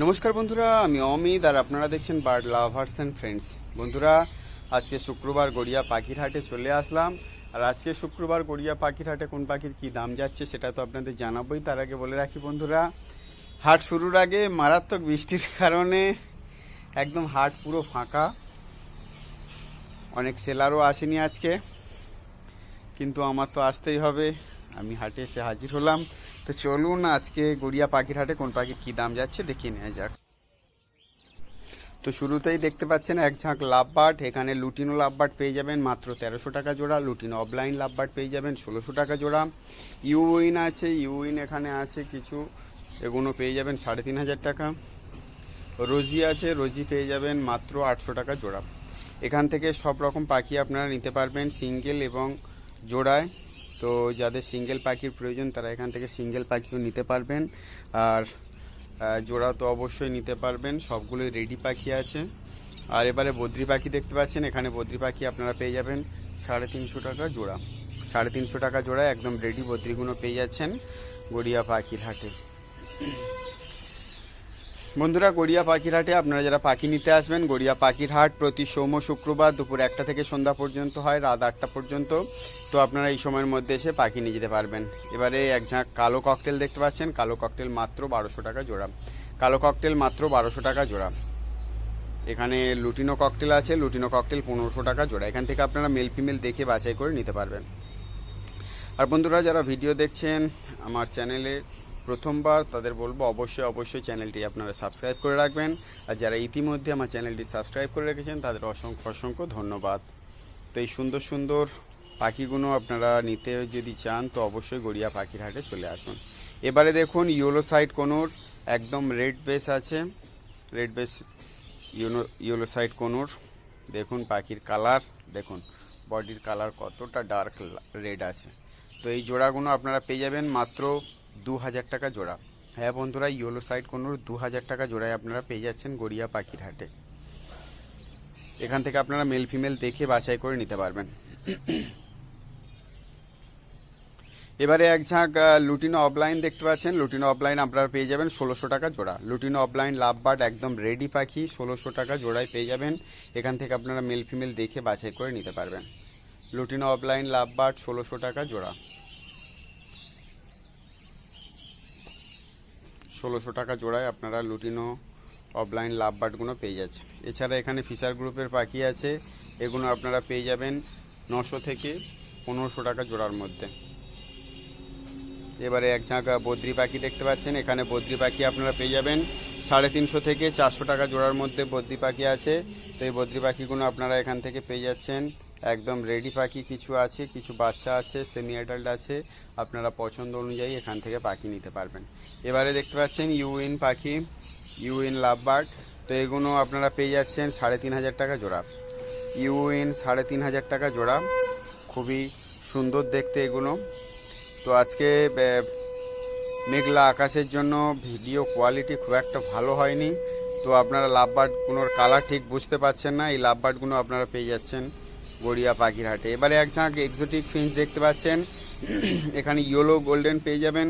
নমস্কার বন্ধুরা, আমি অমিত আর আপনারা দেখছেন বার্ড লাভার্স অ্যান্ড ফ্রেন্ডস বন্ধুরা, আজকে শুক্রবার গড়িয়া পাখির হাটে চলে আসলাম। আর আজকে শুক্রবার গড়িয়া পাখির হাটে কোন পাখির কি দাম যাচ্ছে সেটা তো আপনাদের জানাবোই, তার আগে বলে রাখি বন্ধুরা, হাট শুরুর আগে মারাত্মক বৃষ্টির কারণে একদম হাট পুরো ফাঁকা। অনেক সেলারও আসেনি আজকে, কিন্তু আমার তো আসতেই হবে। আমি হাটে এসে হাজির হলাম। তো চলুন আজকে গড়িয়া পাখির হাটে কোন পাখির কি দাম যাচ্ছে দেখিয়ে নেওয়া যাক। তো শুরুতেই দেখতে পাচ্ছেন এক ঝাঁক লাভবাট এখানে লুটিনো লাভবাট পেয়ে যাবেন মাত্র তেরোশো টাকা জোড়া, লুটিনো অফলাইন লাভবাট পেয়ে যাবেন ষোলোশো টাকা জোড়া। ইউইন আছে ইউইন এখানে আছে কিছু এগুলো পেয়ে যাবেন সাড়ে তিন হাজার টাকা। রোজি আছে, রোজি পেয়ে যাবেন মাত্র আটশো টাকা জোড়া। এখান থেকে সব রকম পাখি আপনারা নিতে পারবেন, সিঙ্গেল এবং জোড়ায়। তো যাদের সিঙ্গেল পাখির প্রয়োজন, তারা এখান থেকে সিঙ্গেল পাখিও নিতে পারবেন। আর জোড়া তো অবশ্যই নিতে পারবেন। সবগুলোই রেডি পাখি আছে। আর এবারে বদ্রি পাখি দেখতে পাচ্ছেন। এখানে বদ্রি পাখি আপনারা পেয়ে যাবেন সাড়ে তিনশো টাকা জোড়া। সাড়ে তিনশো টাকা জোড়া একদম রেডি বদ্রিগুলো পেয়ে যাচ্ছেন গড়িয়া পাখির হাটে। বন্ধুরা, গড়িয়া পাখির হাটে আপনারা যারা পাখি নিতে আসবেন, গড়িয়া পাখির হাট প্রতি সোম, শুক্রবার দুপুর একটা থেকে সন্ধ্যা পর্যন্ত হয়, রাত আটটা পর্যন্ত। তো আপনারা এই সময়ের মধ্যে এসে পাখি নিয়ে যেতে পারবেন। এবারে এক ঝাঁক কালো ককটেল দেখতে পাচ্ছেন। কালো ককটেল মাত্র বারোশো টাকা জোড়া। কালো ককটেল মাত্র বারোশো টাকা জোড়া। এখানে লুটিনো ককটেল আছে। লুটিনো ককটেল পনেরোশো টাকা জোড়া। এখান থেকে আপনারা মেল ফিমেল দেখে বাছাই করে নিতে পারবেন। আর বন্ধুরা, যারা ভিডিও দেখছেন আমার চ্যানেলে প্রথমবার তাদের বলব, অবশ্যই অবশ্যই চ্যানেলটি আপনারা সাবস্ক্রাইব করে রাখবেন। আর যারা ইতিমধ্যে আমার চ্যানেলটি সাবস্ক্রাইব করে রেখেছেন, তাদের অসংখ্য অসংখ্য ধন্যবাদ। তো এই সুন্দর সুন্দর পাখিগুলো আপনারা নিতে যদি চান, তো অবশ্যই গড়িয়া পাখির হাটে চলে আসুন। এবারে দেখুন, ইয়েলো সাইড কোনোর, একদম রেড বেস আছে। Red base you know yellow side কোনোর। দেখুন পাখির কালার, দেখুন, বডির কালার কতটা ডার্ক রেড আছে। তো এই জোড়াগুলো আপনারা পেয়ে যাবেন মাত্র দু হাজার টাকা জোড়া। হ্যাঁ বন্ধুরা ইয়েলো সাইড কোনোর দু হাজার টাকা জোড়ায় আপনারা পেয়ে যাচ্ছেন গড়িয়া পাখির হাটে। এখান থেকে আপনারা মেল ফিমেল দেখে বাছাই করে নিতে পারবেন। এবারে এক ঝাঁক লুটিনো অফলাইন দেখতে পাচ্ছেন। লুটিনো অফলাইন আপনারা পেয়ে যাবেন ষোলোশো টাকা জোড়া। লুটিনো অফলাইন লাভবার্ড একদম রেডি পাখি, ষোলোশো টাকা জোড়ায় পেয়ে যাবেন। এখান থেকে আপনারা মেল ফিমেল দেখে বাছাই করে নিতে পারবেন। লুটিনো অফলাইন লাভবার্ড ষোলোশো টাকা জোড়া। ষোলোশো টাকা জোড়ায় আপনারা লুটিনো অফলাইন লাভবার্ডগুলো পেয়ে যাচ্ছেন। এছাড়া এখানে ফিশার গ্রুপের পাখি আছে, এগুলো আপনারা পেয়ে যাবেন নশো থেকে পনেরোশো টাকা জোড়ার মধ্যে। এবারে এক ঝাঁকা বদ্রি পাখি দেখতে পাচ্ছেন, এখানে বদ্রি পাখি আপনারা পেয়ে যাবেন সাড়ে তিনশো থেকে চারশো টাকা জোড়ার মধ্যে বদ্রি পাখি আছে। তো এই বদ্রি পাখিগুলো আপনারা এখান থেকে পেয়ে যাচ্ছেন। একদম রেডি পাখি কিছু আছে, কিছু বাচ্চা আছে সেমি অ্যাডাল্ট আছে, আপনারা পছন্দ অনুযায়ী এখান থেকে পাখি নিতে পারবেন। এবারে দেখতে পাচ্ছেন ইউইন পাখি ইউইন লাভবার্ড, তো এগুলো আপনারা পেয়ে যাচ্ছেন সাড়ে তিন হাজার টাকা জোড়া। ইউইন সাড়ে তিন হাজার টাকা জোড়া, খুবই সুন্দর দেখতে এগুলো। তো আজকে মেঘলা আকাশের জন্য ভিডিও কোয়ালিটি খুব একটা ভালো হয়নি। তো আপনারা লাভ লাভবার্ডগুলোর কালার ঠিক বুঝতে পারছেন না, এই লাভবার্ডগুলো আপনারা পেয়ে যাচ্ছেন গড়িয়া পাখির হাটে এবারে এক ঝাঁক এক্সোটিক ফিঞ্চ দেখতে পাচ্ছেন। এখানে ইয়েলো গোল্ডেন পেয়ে যাবেন।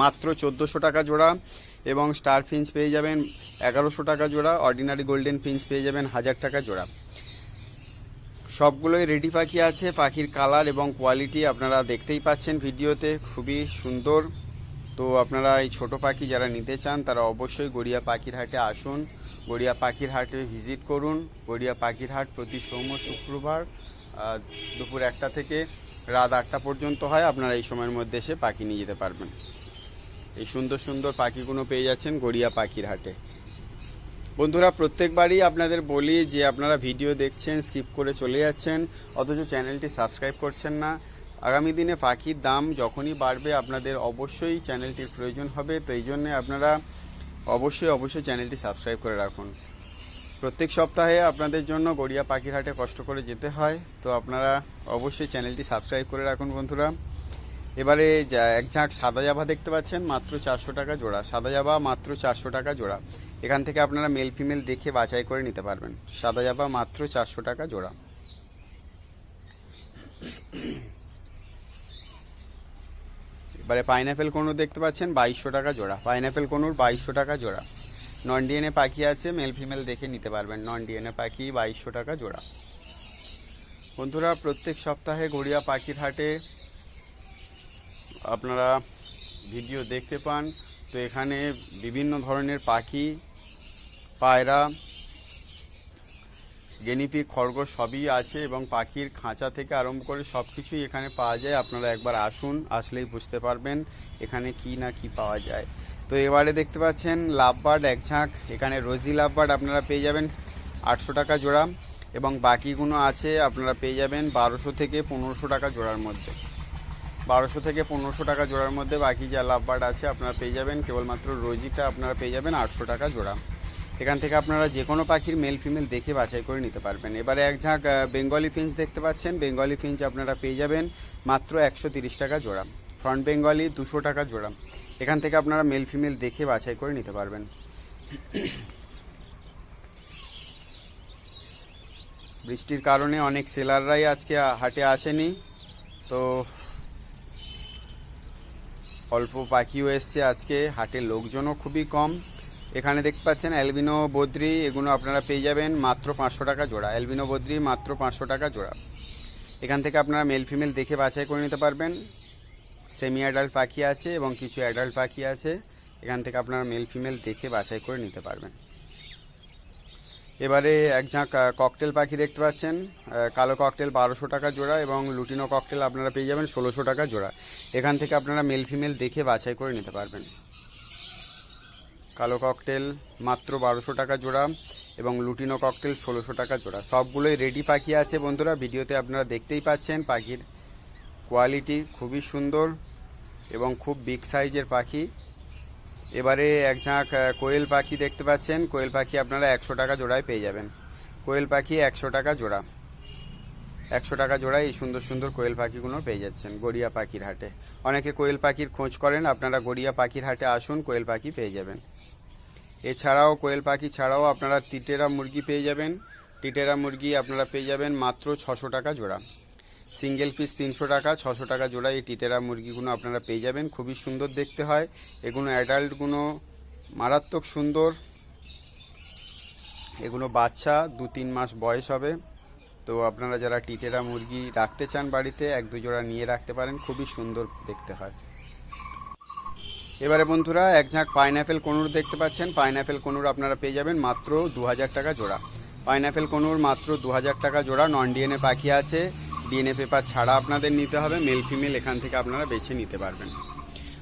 মাত্র চোদ্দোশো টাকা জোড়া এবং স্টার ফিঞ্চ পেয়ে যাবেন এগারোশো টাকা জোড়া। অর্ডিনারি গোল্ডেন ফিঞ্চ পেয়ে যাবেন হাজার টাকা জোড়া। সবগুলোই রেডি পাখি আছে। পাখির কালার এবং কোয়ালিটি আপনারা দেখতেই পাচ্ছেন ভিডিওতে। খুবই সুন্দর। তো আপনারা এই ছোট পাখি যারা নিতে চান, তারা অবশ্যই গড়িয়া পাখির হাটে আসুন। গড়িয়া পাখির হাটে ভিজিট করুন। গড়িয়া পাখির হাট প্রতি সোম শুক্রবার দুপুর একটা থেকে রাত আটটা পর্যন্ত হয়। আপনারা এই সময়ের মধ্যে এসে পাখি নিয়ে যেতে পারবেন। এই সুন্দর সুন্দর পাখিগুলো পেয়ে যাচ্ছেন গড়িয়া পাখির হাটে। বন্ধুরা, প্রত্যেকবারই আপনাদের বলি যে আপনারা ভিডিও দেখছেন, স্কিপ করে চলে যাচ্ছেন, অথচ চ্যানেলটি সাবস্ক্রাইব করছেন না। আগামী দিনে পাখির দাম যখনই বাড়বে, আপনাদের অবশ্যই চ্যানেলটির প্রয়োজন হবে। তো এই জন্যে আপনারা অবশ্যই অবশ্যই চ্যানেলটি সাবস্ক্রাইব করে রাখুন। প্রত্যেক সপ্তাহে আপনাদের জন্য গড়িয়া পাখির হাটে কষ্ট করে যেতে হয়, তো আপনারা অবশ্যই চ্যানেলটি সাবস্ক্রাইব করে রাখুন বন্ধুরা। এবারে এক ঝাঁক সাদা জাভা দেখতে পাচ্ছেন, মাত্র চারশো টাকা জোড়া। সাদা জাভা মাত্র চারশো টাকা জোড়া। এখান থেকে আপনারা মেল ফিমেল দেখে বাছাই করে নিতে পারবেন। সাদা জাভা মাত্র চারশো টাকা জোড়া। এবারে পাইনাপেল কোনুর দেখতে পাচ্ছেন, বাইশশো টাকা জোড়া। পাইনাপেল কোনুর বাইশশো টাকা জোড়া। নন ডিএনএ পাখি আছে মেল ফিমেল দেখে নিতে পারবেন। নন ডিএনএ পাখি বাইশশো টাকা জোড়া। বন্ধুরা, প্রত্যেক সপ্তাহে গড়িয়া পাখির হাটে আপনারা ভিডিও দেখতে পান। তো এখানে বিভিন্ন ধরনের পাখি, পায়রা গেনিপিক খরগোশ সবই আছে এবং পাখির খাঁচা থেকে আরম্ভ করে সব কিছুই এখানে পাওয়া যায়। আপনারা একবার আসুন, আসলেই বুঝতে পারবেন এখানে কি না কি পাওয়া যায়। তো এবারে দেখতে পাচ্ছেন লাভবার্ড এক ঝাঁক। এখানে রোজি লাভবার্ড আপনারা পেয়ে যাবেন আটশো টাকা জোড়া এবং বাকিগুলো আছে আপনারা পেয়ে যাবেন বারোশো থেকে পনেরোশো টাকা জোড়ার মধ্যে। বারোশো থেকে পনেরোশো টাকা জোড়ার মধ্যে বাকি যা লাভবার্ড আছে আপনারা পেয়ে যাবেন। কেবলমাত্র রোজিটা আপনারা পেয়ে যাবেন আটশো টাকা জোড়া। এখান থেকে আপনারা যে কোনো পাখির মেল ফিমেল দেখে বাছাই করে নিতে পারবেন। এবারে এক ঝাঁক বেঙ্গলি ফিঞ্চ দেখতে পাচ্ছেন। বেঙ্গলি ফিঞ্চ আপনারা পেয়ে যাবেন মাত্র একশো টাকা জোড়া। ফ্রন্ট বেঙ্গলি দুশো টাকা জোড়া। এখান থেকে আপনারা মেল ফিমেল দেখে বাছাই করে নিতে পারবেন। বৃষ্টির কারণে অনেক সেলাররাই আজকে হাটে আসেনি। তো অল্প পাখিও এসছে আজকে। হাটের লোকজনও খুবই কম। এখানে দেখতে পাচ্ছেন অ্যালবিনো বদ্রি, এগুলো আপনারা পেয়ে যাবেন মাত্র পাঁচশো টাকা জোড়া। অ্যালবিনো বদ্রি মাত্র পাঁচশো টাকা জোড়া। এখান থেকে আপনারা মেল ফিমেল দেখে বাছাই করে নিতে পারবেন। সেমি অ্যাডাল্ট পাখি আছে এবং কিছু অ্যাডাল্ট পাখি আছে। এখান থেকে আপনারা মেল ফিমেল দেখে বাছাই করে নিতে পারবেন। এবারে এক ঝাঁক ককটেল পাখি দেখতে পাচ্ছেন। কালো ককটেল বারোশো টাকা জোড়া এবং লুটিনো ককটেল আপনারা পেয়ে যাবেন ষোলোশো টাকা জোড়া। এখান থেকে আপনারা মেল ফিমেল দেখে বাছাই করে নিতে পারবেন। কালো ককটেল, মাত্র বারোশো টাকা জোড়া এবং লুটিনো ককটেল ষোলোশো টাকা জোড়া। সবগুলোই রেডি পাখি আছে বন্ধুরা, ভিডিওতে আপনারা দেখতেই পাচ্ছেন পাখির কোয়ালিটি খুবই সুন্দর এবং খুব বিগ সাইজের পাখি। এবারে এক ঝাঁক কোয়েল পাখি দেখতে পাচ্ছেন। কোয়েল পাখি আপনারা একশো টাকা জোড়ায় পেয়ে যাবেন। কোয়েল পাখি একশো টাকা জোড়া। একশো টাকা জোড়ায় এই সুন্দর সুন্দর কোয়েল পাখিগুলো পেয়ে যাচ্ছেন গড়িয়া পাখির হাটে। অনেকে কোয়েল পাখির খোঁজ করেন, আপনারা গড়িয়া পাখির হাটে আসুন, কোয়েল পাখি পেয়ে যাবেন। এছাড়াও কোয়েল পাখি ছাড়াও আপনারা টিটেরা মুরগি পেয়ে যাবেন। টিটেরা মুরগি আপনারা পেয়ে যাবেন মাত্র ছশো টাকা জোড়া। সিঙ্গেল পিস তিনশো টাকা, ছশো টাকা জোড়া এই টিটেরা মুরগিগুলো আপনারা পেয়ে যাবেন। খুবই সুন্দর দেখতে হয়। এগুলো অ্যাডাল্টগুলো মারাত্মক সুন্দর। এগুলো বাচ্চা দু তিন মাস বয়স হবে। তো আপনারা যারা টিটেরা মুরগি রাখতে চান বাড়িতে এক দু জোড়া নিয়ে রাখতে পারেন। খুবই সুন্দর দেখতে হয়। এবারে বন্ধুরা, এক ঝাঁক পাইনঅ্যাপেল কনুর দেখতে পাচ্ছেন। পাইনঅ্যাপেল কনুর আপনারা পেয়ে যাবেন মাত্র দু হাজার টাকা জোড়া। পাইনঅ্যাপেল কনুর মাত্র দু হাজার টাকা জোড়া নন ডিএনএ পাখি আছে। ডিএনএ পেপার ছাড়া আপনাদের নিতে হবে মেল ফিমেল এখান থেকে আপনারা বেছে নিতে পারবেন।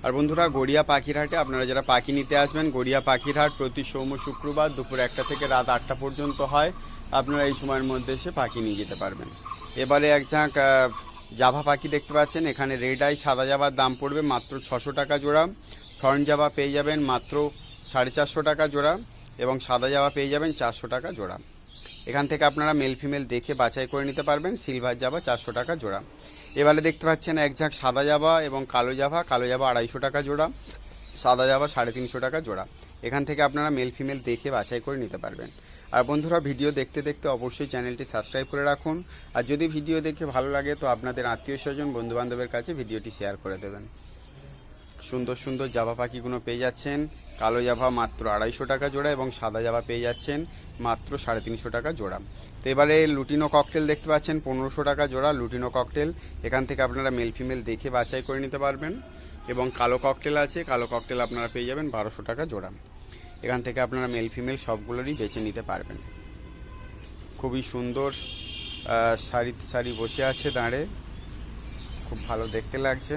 আর বন্ধুরা, গড়িয়া পাখির হাটে আপনারা যারা পাখি নিতে আসবেন, গড়িয়া পাখির হাট প্রতি সোম, শুক্রবার দুপুর একটা থেকে রাত আটটা পর্যন্ত হয়। আপনারা এই সময়ের মধ্যে এসে পাখি নিয়ে যেতে পারবেন। এবারে এক ঝাঁক জাভা পাখি দেখতে পাচ্ছেন। এখানে রেড আই সাদা জাভার দাম পড়বে মাত্র ছশো টাকা জোড়া। ফ্রন্ট জাভা পেয়ে যাবেন মাত্র সাড়ে চারশো টাকা জোড়া এবং সাদা জাভা পেয়ে যাবেন চারশো টাকা জোড়া। এখান থেকে আপনারা মেল ফিমেল দেখে বাছাই করে নিতে পারবেন, সিলভার জাভা চারশো টাকা জোড়া। এবারে দেখতে পাচ্ছেন এক ঝাঁক সাদা জাবা এবং কালো জাভা কালো জাভা আড়াইশো টাকা জোড়া, সাদা জাভা সাড়ে তিনশো টাকা জোড়া। এখান থেকে আপনারা মেল ফিমেল দেখে বাছাই করে নিতে পারবেন। আর বন্ধুরা, ভিডিও দেখতে দেখতে অবশ্যই চ্যানেলটি সাবস্ক্রাইব করে রাখুন। আর যদি ভিডিও দেখে ভালো লাগে, তো আপনাদের আত্মীয় স্বজন বন্ধু বান্ধবের কাছে ভিডিওটি শেয়ার করে দেবেন। সুন্দর সুন্দর জাভা পাখিগুলো পেয়ে যাচ্ছেন। কালো জাভা মাত্র আড়াইশো টাকা জোড়া এবং সাদা জাভা পেয়ে যাচ্ছেন মাত্র সাড়ে তিনশো টাকা জোড়া। তো এবারে লুটিনো ককটেল দেখতে পাচ্ছেন, পনেরোশো টাকা জোড়া লুটিনো ককটেল এখান থেকে আপনারা মেল ফিমেল দেখে বাছাই করে নিতে পারবেন এবং কালো ককটেল আছে, কালো ককটেল আপনারা পেয়ে যাবেন বারোশো টাকা জোড়া। এখান থেকে আপনারা মেল ফিমেল সবগুলোরই বেছে নিতে পারবেন। খুবই সুন্দর সারি সারি বসে আছে দাঁড়ে। খুব ভালো দেখতে লাগছে।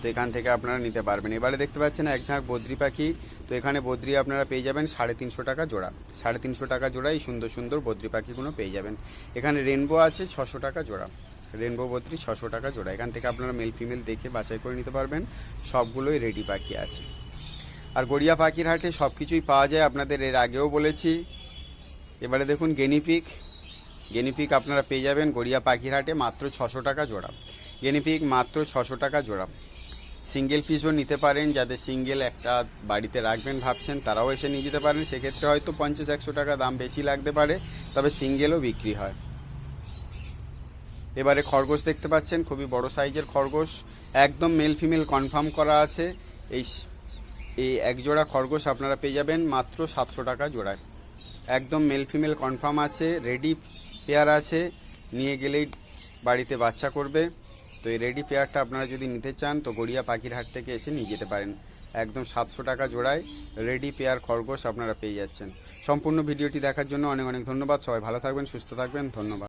তো এখান থেকে আপনারা নিতে পারবেন। এবারে দেখতে পাচ্ছেন এক ঝাঁক বদ্রি পাখি। তো এখানে বদ্রি আপনারা পেয়ে যাবেন সাড়ে তিনশো টাকা জোড়া। সাড়ে তিনশো টাকা জোড়া এই সুন্দর সুন্দর বদ্রি পাখিগুলো পেয়ে যাবেন। এখানে রেনবো আছে ছশো টাকা জোড়া। রেনবো বদ্রি ছশো টাকা জোড়া। এখান থেকে আপনারা মেল ফিমেল দেখে বাছাই করে নিতে পারবেন। সবগুলোই রেডি পাখি আছে। আর গড়িয়া পাখির হাটে সব কিছুই পাওয়া যায় আপনাদের, এর আগেও বলেছি। এবারে দেখুন গেনিপিক গেনিপিক আপনারা পেয়ে যাবেন গড়িয়া পাখির হাটে মাত্র ছশো টাকা জোড়া। গেনিপিক মাত্র ছশো টাকা জোড়া। সিঙ্গেল পিসও নিতে পারেন, যাদের সিঙ্গেল একটা বাড়িতে রাখবেন ভাবছেন, তারাও এসে নিয়ে যেতে পারেন। সেক্ষেত্রে হয়তো পঞ্চাশ, একশো টাকা দাম বেশি লাগতে পারে, তবে সিঙ্গেলও বিক্রি হয়। এবারে খরগোশ দেখতে পাচ্ছেন, খুবই বড় সাইজের খরগোশ। একদম মেল ফিমেল কনফার্ম করা আছে। এই এই এক জোড়া খরগোশ আপনারা পেয়ে যাবেন মাত্র সাতশো টাকা জোড়ায়। একদম মেল ফিমেল কনফার্ম আছে রেডি পেয়ার আছে। নিয়ে গেলেই বাড়িতে বাচ্চা করবে। তো এই রেডি পেয়ারটা আপনারা যদি নিতে চান, তো গড়িয়া পাখির হাট থেকে এসে নিয়ে যেতে পারেন। একদম সাতশো টাকা জোড়ায় রেডি পেয়ার খরগোশ আপনারা পেয়ে যাচ্ছেন। সম্পূর্ণ ভিডিওটি দেখার জন্য অনেক অনেক ধন্যবাদ। সবাই ভালো থাকবেন, সুস্থ থাকবেন, ধন্যবাদ।